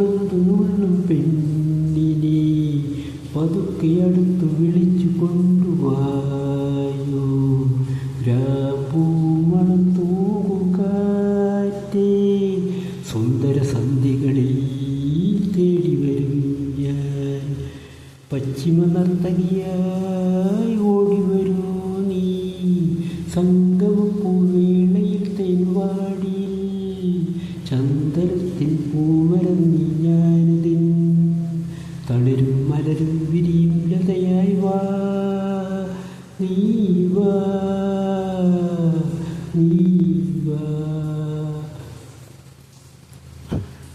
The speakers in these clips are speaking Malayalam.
നുള്ളും പെണ്ണിനെ പതുക്കെ അടുത്ത് വിളിച്ചു കൊണ്ടുവായോ. രാപൂമണം തൂകും സുന്ദര സന്ധികളിൽ തേടി വരും ഞാൻ. പശ്ചിമ നർത്തകിയായി ഓടി വരൂ നീ. സംഗമപ്പൂവേളയിൽ തേൻവാടിയിൽ ചന്ദനത്തിൻ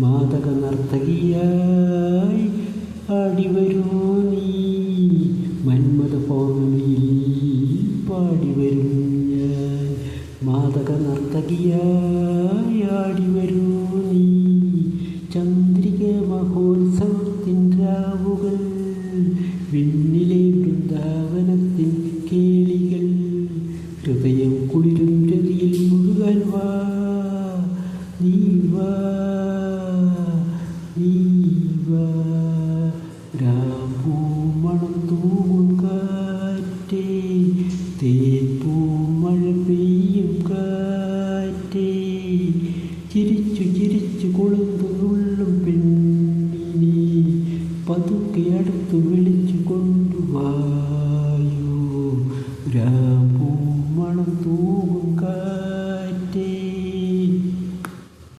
മാതക നർത്തകിയായി പാടിവരൂ നീ. മന്മത പൗർണമിയിൽ പാടിവരൂ വരും ഞാൻ. മാതക നർത്തകിയായി ആടിവരൂ നീ. ചന്ദ്രിക മഹോത്സവത്തിൻ രാവുകൾ വിണ്ണിലെ വൃന്ദാവനത്തിൻ കേളികൾ ഹൃദയം രാപ്പൂമണം തൂവും ചിരിച്ചു ചിരിച്ചു കൊളുമ്പുള്ളും പെണ്ണിനെ പതുക്കെ അടുത്തു വിളിച്ചു കൊണ്ടുവായോ രാപ്പൂമണം